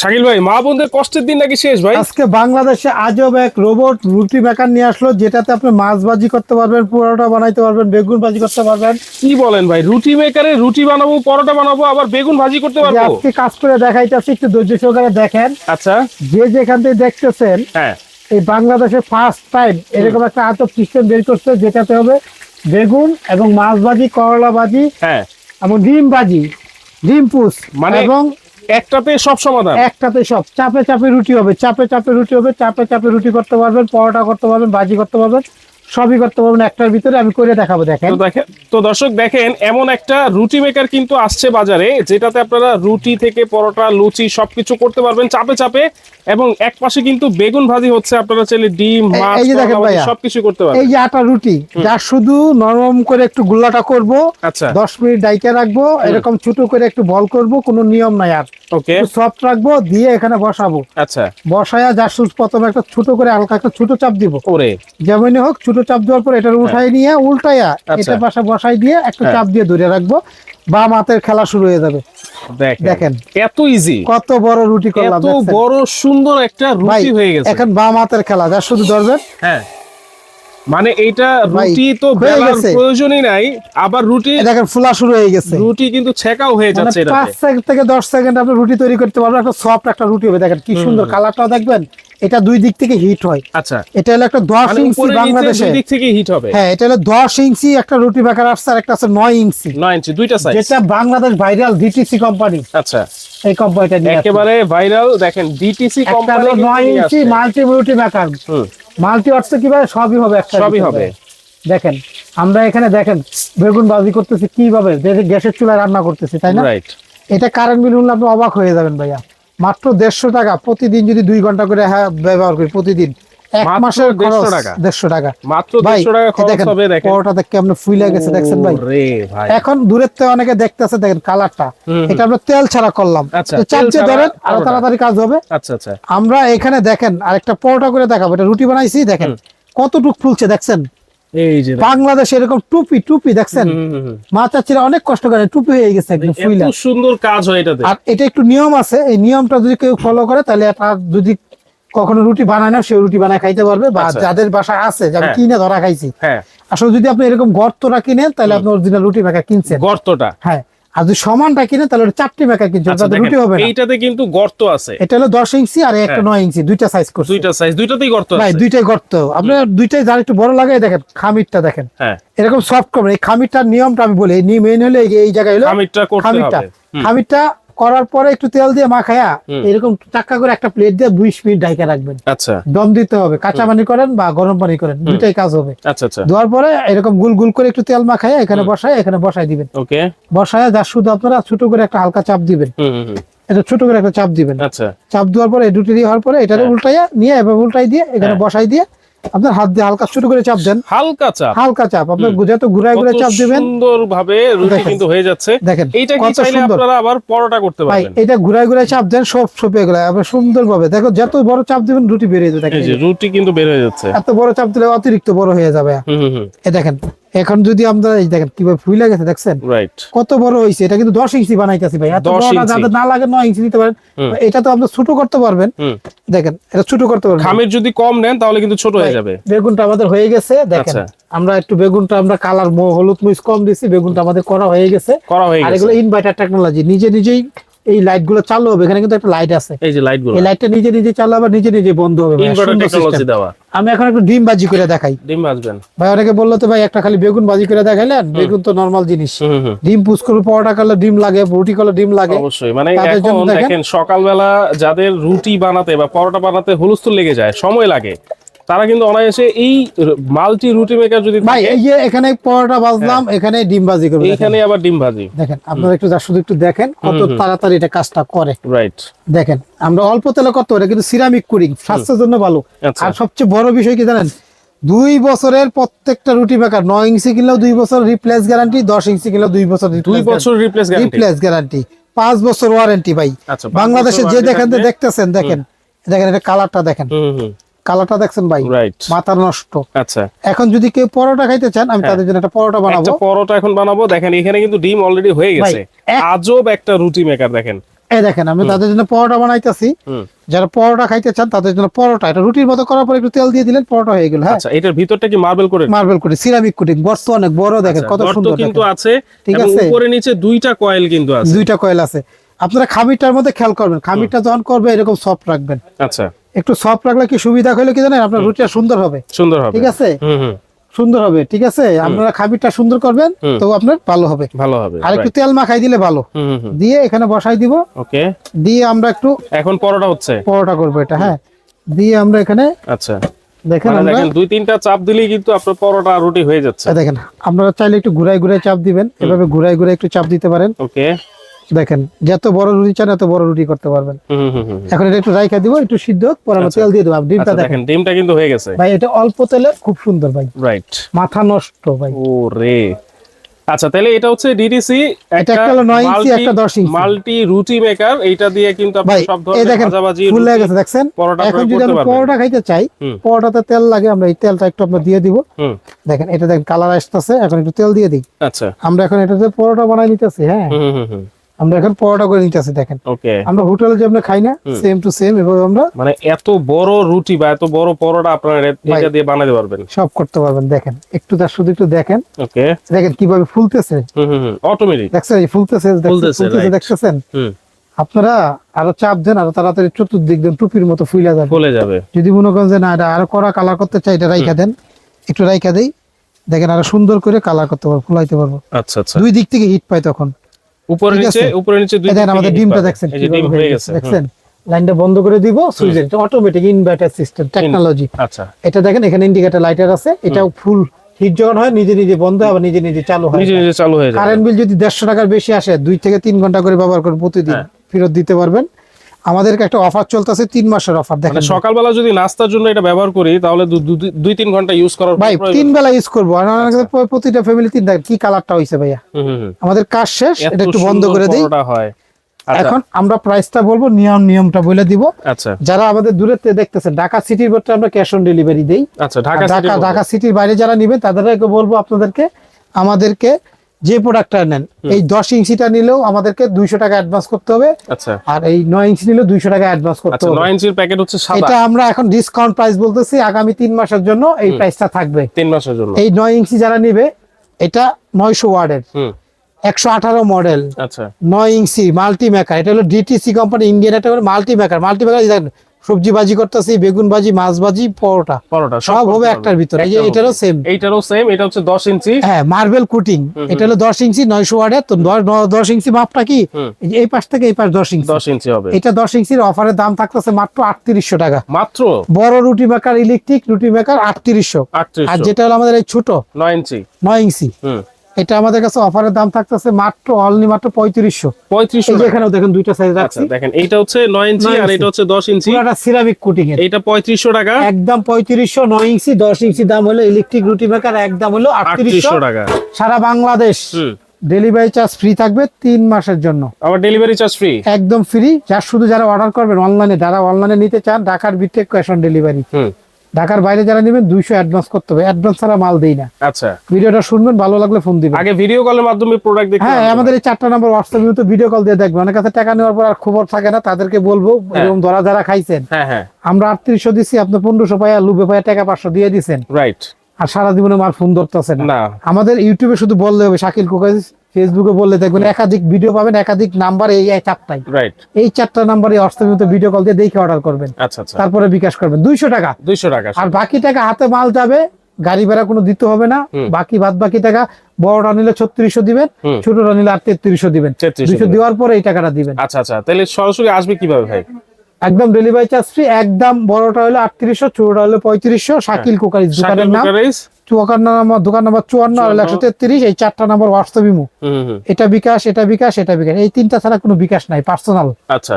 শাকিল ভাই মা বোনদের কষ্টের দিন নাকি শেষ ভাই? আজকে বাংলাদেশে আজব এক রোবট রুটি মেকার নিয়ে আসলো যেটাতে আপনি মাছ ভাজি করতে পারবেন পরোটা বানাইতে পারবেন বেগুন ভাজি করতে পারবেন। কি বলেন ভাই রুটি মেকারে রুটি বানাবো পরোটা বানাবো আবার বেগুন ভাজি করতে পারব? আজকে কাজ করে দেখাইতে দেখাইতেছি একটু ধৈর্য সহকারে দেখেন। আচ্ছা। যে যেখান থেকে দেখতেছেন হ্যাঁ। এই বাংলাদেশে ফার্স্ট টাইম এরকম একটা আতপ সিস্টেম বের করছে যেটাতে হবে বেগুন এবং মাছ ভাজি করলা ভাজি হ্যাঁ। এবং ডিম ভাজি ডিম পুষ মানে এবং একটাতে সব সমাধান? একটাতে সব। চাপে চাপে রুটি হবে, চাপে চাপে রুটি হবে, চাপে চাপে রুটি করতে পারবেন, পরোটা করতে পারবেন, ভাজি করতে পারবেন। সবই করতে পারবেন একটার ভিতরে আমি করে দেখাবো দেখেন। তো দর্শক দেখেন এমন একটা রুটি মেকার কিন্তু আসছে বাজারে যেটাতে আপনারা রুটি থেকে পরোটা লুচি সবকিছু করতে পারবেন চাপে চাপে এবং এক পাশে কিন্তু বেগুন ভাজি হচ্ছে আপনারা চাইলে ডিম মাছ। সবকিছু করতে পারবেন। এই যে আটা রুটি যা শুধু নরম করে একটু গুল্লাটা করব আচ্ছা। দশ মিনিট ডাইকে রাখব এরকম ছোট করে একটু বল করব কোনো নিয়ম নাই আর। ওকে। সফট রাখব দিয়ে এখানে বসাবো। আচ্ছা। বসায়া যা সুস প্রথমে একটা ছোট করে হালকা একটা ছোট চাপ দিব। ওরে। যেমনই হোক ছোট চাপ দেওয়ার পর এটা উঠাই নিয়ে উল্টাইয়া আচ্ছা। এটা পাশে বসাই দিয়ে একটা হ্যাঁ। চাপ দিয়ে ধরে রাখব বা মাতের খেলা শুরু হয়ে যাবে। দেখেন। এত ইজি কত বড় রুটি করলাম এত বড় সুন্দর একটা রুটি হয়ে গেছে। এখন বাম হাতের খেলা যা শুধু ধরবেন। হ্যাঁ। মানে এইটা রুটি তো হয়ে বেলার। প্রয়োজনই নাই আবার রুটি দেখেন ফুলা শুরু হয়ে গেছে। রুটি কিন্তু ছেকাও হয়ে মানে যাচ্ছে পাঁচ এটাতে সেকেন্ড থেকে দশ সেকেন্ড আপনি রুটি তৈরি করতে পারবেন একটা সফট একটা রুটি হবে। দেখেন কি সুন্দর কালারটাও দেখবেন এটা দুই দিক থেকে হিট হয়। আচ্ছা। এটা হলো একটা দশ মানে ইঞ্চি বাংলাদেশে। দুই দিক থেকে হিট হবে। হ্যাঁ এটা হলো দশ ইঞ্চি একটা রুটি বেকার আসছে আর একটা আছে নয় ইঞ্চি। নয় ইঞ্চি দুইটা সাইজ যেটা বাংলাদেশ ভাইরাল ডিটিসি কোম্পানি আচ্ছা। এই কোম্পানিটা নিয়ে একেবারে ভাইরাল দেখেন ডিটিসি কোম্পানি নয় ইঞ্চি মাল্টি রুটি হুম। মাল্টি অর্থ কীভাবে? সবই হবে একটা সবই হবে। দেখেন আমরা এখানে দেখেন বেগুন বাজি করতেছি কীভাবে? গ্যাসের চুলায় রান্না করতেছি তাই না? রাইট এটা কারেন্ট বিল হলে আপনি অবাক হয়ে যাবেন ভাইয়া। মাত্র দেড়শো টাকা প্রতিদিন যদি দুই ঘণ্টা করে হ্যাঁ ব্যবহার করি প্রতিদিন। এক মাসের খরচ টাকা। দেড়শো টাকা। মাত্র ভাই 150 টাকা খরচ হবে দেখেন। পরোটা দেখে আপনি ফুইলে গেছে দেখছেন ভাই? এখন দূরের থেকে অনেকে দেখতেছে দেখেন কালারটা। এটা আমরা তেল ছাড়া করলাম। আচ্ছা, তো ধরেন আরও তাড়াতাড়ি কাজ হবে। আচ্ছা আচ্ছা। আমরা এখানে দেখেন আরেকটা পরোটা করে দেখাবো। এটা রুটি বানাইছি দেখেন। কতটুক ফুলছে দেখছেন? এই যে বাংলাদেশ এরকম টুপি টুপি দেখছেন। মা চাচিরা অনেক কষ্ট করে টুপি হয়ে গেছে একদম ফুইলা। সুন্দর কাজ হয় এটাতে। আর এটা একটু নিয়ম আছে এই নিয়মটা যদি কেউ ফলো করে তাহলে তার যদি কখনো রুটি বানায় না সে রুটি বানায় খাইতে পারবে বা আচ্ছা। যাদের বাসা আছে যে আমি হ্যাঁ। কিনে ধরা খাইছি। হ্যাঁ। আসলে যদি আপনি এরকম গর্তটা কিনেন তাহলে আপনি অরিজিনাল রুটি মাখা কিনছেন। গর্তটা। হ্যাঁ। আর যদি সমানটা কিনে তাহলে চারটি মেকার কিনছো আচ্ছা রুটি হবে না। এইটাতে কিন্তু গর্ত আছে। এটা হলো দশ ইঞ্চি আর একটা হ্যাঁ। নয় ইঞ্চি দুইটা সাইজ করছে। দুইটা সাইজ দুইটাতেই গর্ত ভাই দুইটাই গর্ত। আপনার দুইটাই যার একটু বড় লাগে দেখেন খামিরটা দেখেন। হ্যাঁ। এরকম সফট করবেন এই খামিরটার নিয়মটা আমি বলি এই মেন হলে এই- জায়গায় হলো খামিরটা করতে হবে। খামিরটা করার পরে একটু তেল দিয়ে মাখায়া। এরকম টাক্কা করে একটা প্লেট দিয়ে দুই মিনিট ঢাইকা রাখবেন। আচ্ছা। দম দিতে হবে। কাঁচা পানি করেন বা গরম পানি করেন দুইটাই কাজ হবে। আচ্ছা আচ্ছা। দেওয়ার পরে এরকম গুল গুল করে একটু তেল মাখায় এখানে বসায় এখানে বসাই দিবেন। ওকে। বসায় যা শুধু আপনারা ছোট করে একটা হালকা চাপ দিবেন। এটা ছোট করে একটা চাপ দিবেন। আচ্ছা। চাপ দেওয়ার পরে দুটি হওয়ার পরে এটাকে হ্যাঁ। উল্টাইয়া নিয়ে এভাবে উল্টাই দিয়ে এখানে বসাই দিয়ে আপনার হাত দিয়ে হালকা শুরু করে চাপ দেন। হালকা চাপ। হালকা চাপ। আপনার যত ঘুরায় ঘুরে চাপ দিবেন। সুন্দর ভাবে রুটি দেখেন। কিন্তু হয়ে যাচ্ছে। দেখেন এইটা কি চাইলে আপনারা আবার পরোটা করতে ভাই পারবেন। এটা ঘুরায় ঘুরে চাপ দেন সব সপে গেলে। আবার সুন্দর ভাবে দেখো যত বড় চাপ দিবেন রুটি বেরিয়ে যাবে এই দেখেন যে রুটি কিন্তু বের হয়ে যাচ্ছে। এত বড় চাপ দিলে অতিরিক্ত বড় হয়ে যাবে। হুম হুম এই এ দেখেন এখন যদি আমরা এই দেখেন কীভাবে ফুলে গেছে দেখছেন? রাইট কত বড় হয়েছে এটা কিন্তু দশ ইঞ্চি বানাইতেছি ভাই। এত 10 বড়টা যাদের না লাগে নয় ইঞ্চি নিতে পারেন। এটা তো আপনি ছোট করতে পারবেন। দেখেন এটা ছোট করতে পারবেন। খামের যদি কম নেন তাহলে কিন্তু ছোট হয়ে যাবে। বেগুনটা আমাদের হয়ে গেছে দেখেন। আচ্ছা। আমরা একটু বেগুনটা আমরা কালার হলুদ মরিচ কম দিছি বেগুনটা আমাদের করা হয়ে গেছে। করা হয়ে গেছে। আর এগুলো ইনভার্টার টেকনোলজি নিজে নিজেই এই লাইটগুলো চালু হবে এখানে কিন্তু একটা লাইট আছে। এই যে লাইটগুলো। এই লাইটটা নিজে নিজে চালু হবে নিজে নিজে বন্ধ হবে ইনভার্টার টেকনোলজি দেওয়া। আমি এখন একটু ডিম বাজি করে দেখাই। ডিম ভাজবেন ভাই অনেকে বলল তো ভাই একটা খালি বেগুন বাজি করে দেখাইলেন বেগুন তো নরমাল জিনিস। ডিম পুষ করে পরোটা করলে ডিম লাগে রুটি করলে ডিম লাগে। অবশ্যই মানে এখন দেখেন- দেখেন সকালবেলা যাদের রুটি বানাতে বা পরোটা বানাতে হুলস্থুল লেগে যায় সময় লাগে। তারা কিন্তু অনায়াসে এই মাল্টি রুটি মেকার যদি ভাই এই যে এখানে পরোটা বাজলাম এখানে ডিম বাজি করবে এখানে আবার ডিম ভাজি। দেখেন আপনারা একটু শুধু একটু দেখেন কত তাড়াতাড়ি এটা কাজটা করে। রাইট দেখেন আমরা অল্প তেলে করতে পারি কিন্তু সিরামিক কুরিং স্বাস্থ্যের জন্য ভালো। আচ্ছা। আর সবচেয়ে বড় বিষয় কি জানেন? দুই বছরের প্রত্যেকটা রুটি মেকার নয় ইঞ্চি কিনলেও দুই বছর রিপ্লেস গ্যারান্টি দশ ইঞ্চি কিনলেও দুই বছর দুই বছর রিপ্লেস গ্যারান্টি রিপ্লেস গ্যারান্টি পাঁচ বছর ওয়ারেন্টি ভাই। আচ্ছা, বাংলাদেশে যে দেখেন। দেখতেছেন দেখেন। দেখেন এটা কালারটা দেখেন। কালারটা দেখছেন ভাই? মাথার নষ্ট। আচ্ছা। এখন যদি কেউ পরোটা খাইতে চান আমি তাদের জন্য একটা পরোটা বানাবো। একটা পরোটা এখন বানাবো। দেখেন এখানে কিন্তু ডিম অলরেডি হয়ে গেছে। আজব একটা রুটি মেকার দেখেন। এই দেখেন আমি তাদের জন্য পরোটা বানাইতেছি। যারা পরোটা খাইতে চান তাদের জন্য পরোটা। এটা রুটির মতো করার পর একটু তেল দিয়ে দিলেন পরোটা হয়ে গেল হ্যাঁ? আচ্ছা এটার ভিতরটা কি মার্বেল করে? মার্বেল করে সিরামিক কোটিং গর্ত অনেক বড় দেখেন আচ্ছা, কত গর্ত সুন্দর কিন্তু আছে ঠিক আছে। উপরে নিচে দুইটা কয়েল কিন্তু আছে। দুইটা কয়েল আছে। আপনারা খামিরটার মধ্যে খেয়াল করবেন খামিরটা যখন করবে এরকম সফট রাখবেন। আচ্ছা। একটু সফট রাখলে কি সুবিধা হলো কি জানেন? আপনার রুটিটা সুন্দর হবে। সুন্দর হবে। ঠিক আছে? সুন্দর হবে ঠিক আছে? আপনারা খামিরটা সুন্দর করবেন তো আপনার ভালো হবে। ভালো হবে আর একটু তেল মাখাই দিলে ভালো। দিয়ে এখানে বসাই দিব। ওকে দিয়ে আমরা একটু এখন পরোটা হচ্ছে? পরোটা করব এটা হ্যাঁ। দিয়ে আমরা এখানে আচ্ছা। দেখেন মানে দেখেন দুই তিনটা চাপ দিলেই কিন্তু আপনার পরোটা রুটি হয়ে যাচ্ছে। দেখেন আপনারা চাইলে একটু ঘুরাই ঘুরাই চাপ দিবেন। এভাবে ঘুরাই ঘুরাই একটু চাপ দিতে পারেন। ওকে দেখেন যত বড় রুটি চান এত বড় রুটি করতে পারবেন। এখন এটা একটু রাইখা দিব একটু সিদ্ধ হোক, পরে তেল দিয়ে দেবো। ডিমটা আচ্ছা দেখেন। ডিমটা কিন্তু হয়ে গেছে। ভাই এটা অল্প তেলে খুব সুন্দর ভাই। রাইট মাথা নষ্ট ভাই। ও রে আচ্ছা তাহলে এটা হচ্ছে ডিডিসি এটা একটা হলো নয় ইঞ্চি, একটা দশ ইঞ্চি। মাল্টি রুটি মেকার। এইটা দিয়ে কিন্তু আপনি সব ধরনের ভাজাভাজি ফুল হয়ে গেছে দেখছেন? পরোটা এখন যদি আমি পরোটা খাইতে চাই পরোটাতে তেল লাগে আমরা এই তেলটা একটু আমরা দিয়ে দিব। হুম। দেখেন এটা দেখেন কালার আসতেছে এখন একটু তেল দিয়ে দিই। আচ্ছা। আমরা এখন এটাতে পরোটা বানাই নিতেছি হ্যাঁ? হুম হুম হুম। আমরা এখন পরোটা করে নিতেছি দেখেন। ওকে আমরা হোটেলে যে আমরা খাই না সেম টু সেম এভাবে আমরা মানে এত বড় রুটি বা এত বড় পরোটা আপনারা এটা দিয়ে বানাতে পারবেন। সব করতে পারবেন দেখেন। একটু তার শুধু একটু দেখেন। ওকে দেখেন কীভাবে ফুলতেছে। হুম অটোমেটিক দেখছেন ফুলতেছে ফুলতেছে, দেখতেছেন? আপনারা আরও চাপ দেন আরও তাড়াতাড়ি চতুর্দিক দেন টুপির মতো ফুইলা যাবে। ফুলে যাবে। যদি মনে করেন যে না এটা আরও কড়া কালার করতে চাই এটা রাইখা দেন। একটু রাইখা দেই। দেখেন আরও সুন্দর করে কালার করতে পারব ফুলাইতে পারব। আচ্ছা আচ্ছা। দুই দিক থেকে হিট পাই তখন। উপরে নিচে উপরে নিচে দুই দেখেন আমাদের ডিমটা দেখছেন এই ডিম হয়ে গেছে দেখছেন? লাইনটা বন্ধ করে দিব সুইচের অটোমেটিক ইনভার্টার সিস্টেম টেকনোলজি আচ্ছা। এটা দেখেন এখানে ইন্ডিকেটর লাইটার আছে এটাও ফুল হিট যখন হয় নিজে নিজে বন্ধ হয় আবার নিজে নিজে চালু হয় নিজে নিজে চালু হয়ে যায়। কারেন্ট বিল যদি দেড়শো টাকার বেশি আসে দুই থেকে তিন ঘণ্টা করে ব্যবহার করেন প্রতিদিন হ্যাঁ। ফেরত দিতে পারবেন। আমাদেরকে একটা অফার চলতেছে তিন মাসের অফার মানে দেখেন সকালবেলা যদি নাস্তার জন্য এটা ব্যবহার করি তাহলে দুই তিন ঘণ্টা ইউজ করার ভাই তিন বেলা ইউজ করব। আর প্রতিটা ফ্যামিলি তিন দেখেন কি কালারটা হয়েছে ভাইয়া। আমাদের কাজ শেষ এটা একটু বন্ধ করে দিই। হয়। আচ্ছা। এখন আমরা প্রাইসটা বলব নিয়ম নিয়মটা বলে দিব। আচ্ছা। যারা আমাদের দূরের থেকে দেখতেছেন ঢাকা সিটির ভেতরে আমরা ক্যাশ অন ডেলিভারি দেই। আচ্ছা ঢাকা ঢাকা সিটির বাইরে যারা নিবেন তাদেরকে বলব আপনাদেরকে আমাদেরকে যে প্রোডাক্টটা নেন এই দশ ইঞ্চিটা নিলেও আমাদেরকে দুইশো টাকা অ্যাডভান্স করতে হবে। আচ্ছা। আর এই নয় ইঞ্চি নিলেও দুইশো টাকা অ্যাডভান্স করতে আচ্ছা হবে। নয় ইঞ্চির প্যাকেট হচ্ছে এটা আমরা এখন ডিসকাউন্ট প্রাইস বলতেছি আগামী তিন মাসের জন্য এই প্রাইসটা থাকবে। তিন মাসের জন্য। এই নয় ইঞ্চি যারা নিবে এটা নয়শো ওয়ার্ডের। একশো আঠারো মডেল আচ্ছা। নয় ইঞ্চি মাল্টি মেকার এটা হলো ডিটিসি কোম্পানি ইন্ডিয়ান একটা মাল্টি মেকার মাল্টি মেকার সবজি বাজি করতেছি বেগুন ভাজি মাছ ভাজি পরোটা। পরোটা সব হবে একটার ভিতরে। এই যে এটারও। সেম এইটারও সেম এটা হচ্ছে দশ ইঞ্চি। হ্যাঁ মার্বেল কুটিং এটা হলো দশ ইঞ্চি নয়শো ওয়ার্ডের তো দশ- ন- দশ ইঞ্চি মাপটা কি? এই পাশ থেকে এই পাশ দশ ইঞ্চি। দশ ইঞ্চি হবে। এটা দশ ইঞ্চির অফারের দাম থাকতেছে মাত্র আটত্রিশশো টাকা। মাত্র? বড় রুটি মেকার ইলেকট্রিক রুটি মেকার আটত্রিশশো। আটত্রিশ আর যেটা হলো আমাদের এই ছোট নয় ইঞ্চি। নয় ইঞ্চি। হুম। এটা আমাদের কাছে অফারের দাম থাকতেছে মাত্র অনলি মাত্র পঁয়ত্রিশশো। পঁয়ত্রিশশো এখানেও দেখেন দুইটা সাইজ আচ্ছা রাখছি। দেখেন এইটা হচ্ছে নয় ইঞ্চি আর এটা হচ্ছে দশ ইঞ্চি। পুরাটা সিরামিক কুটিং এর। এইটা পঁয়ত্রিশশো টাকা। একদম পঁয়ত্রিশশো নয় ইঞ্চি দশ ইঞ্চি দাম হলো ইলেকট্রিক রুটি মেকার একদম হলো আটত্রিশশো। টাকা। সারা বাংলাদেশ। ডেলিভারি চার্জ ফ্রি থাকবে তিন মাসের জন্য। আবার ডেলিভারি চার্জ ফ্রি একদম ফ্রি যার শুধু যারা অর্ডার করবেন অনলাইনে যারা অনলাইনে নিতে চান ঢাকার ভিতরে ক্যাশ অন ডেলিভারি ঢাকার বাইরে যারা নেবেন দুইশো অ্যাডভান্স করতে হবে। অ্যাডভান্স ছাড়া মাল দেই না। আচ্ছা। ভিডিওটা শুনবেন ভালো লাগলে ফোন দিবেন। আগে ভিডিও কলের মাধ্যমে প্রোডাক্ট দেখতে হ্যাঁ আমাদের এই চারটা নম্বর হোয়াটসঅ্যাপ তো ভিডিও কল দিয়ে দেখবে অনেক কাছে টাকা নেওয়ার পর আর খবর থাকে না তাদেরকে বলব হ্যাঁ। এরকম ধরা যারা খাইছেন। হ্যাঁ হ্যাঁ। আমরা আটত্রিশশো দিচ্ছি আপনি পনেরোশো পায়া লুবে পায়া টাকা পাঁচশো দিয়ে দিচ্ছেন রাইট আর সারা জীবনে মাল ফোন ধরতেছেন না। আমাদের ইউটিউবে শুধু বললে হবে শাকিল কুকাজ ফেসবুকে বললে দেখবেন একাধিক ভিডিও পাবেন একাধিক নাম্বার এই চারটাই রাইট এই চারটা নাম্বারে হোয়াটসঅ্যাপে ভিডিও কল দিয়ে দেখে অর্ডার করবেন। আচ্ছা আচ্ছা। তারপরে বিকাশ করবেন। দুইশো টাকা। দুইশো টাকা আর বাকি টাকা হাতে মাল যাবে গাড়ি ভাড়া কোনো দিতে হবে না। বাকি বাদ বাকি টাকা বড়টা নিলে ছত্রিশশো দিবেন। ছোটটা নিলে আর তেত্রিশশো দিবেন। 3300 দুইশো দিবেন। দেওয়ার পরে এই টাকাটা দিবেন। আচ্ছা আচ্ছা। তাহলে সরাসরি আসবে কীভাবে ভাই? একদম ডেলিভারি চার্জ ফ্রি একদম বড়টা হলো আটত্রিশশো ছোটটা হলো পঁয়ত্রিশশো। শাকিল কুকারি দোকানের নাম। দোকান নাম্বার দোকান নাম্বার চুয়ান্ন আর একশো তেত্রিশ এই চারটা নাম্বার হোয়াটসঅ্যাপ ইমো এটা বিকাশ এটা বিকাশ এটা বিকাশ। এই তিনটা ছাড়া কোনো বিকাশ নাই পার্সোনাল আচ্ছা।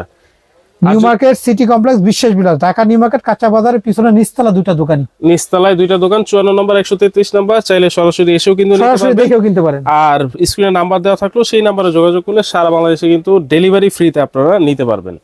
নিউ আচ্ছা। মার্কেট সিটি কমপ্লেক্স বিশ্বাস বিলাস। ঢাকা নিউ মার্কেট কাঁচা বাজারের পিছনে নিচতলা দুইটা দোকানি নিচতলায় দুইটা দোকান চুয়ান্ন নম্বর একশো তেত্রিশ নম্বর। চাইলে সরাসরি এসেও কিন্তু নিতে সরাসরি দেখেও কিনতে পারেন। আর স্ক্রিনে নাম্বার দেওয়া থাকল সেই নাম্বারে যোগাযোগ করলে সারা বাংলাদেশে কিন্তু ডেলিভারি ফ্রিতে আপনারা নিতে পারবেন।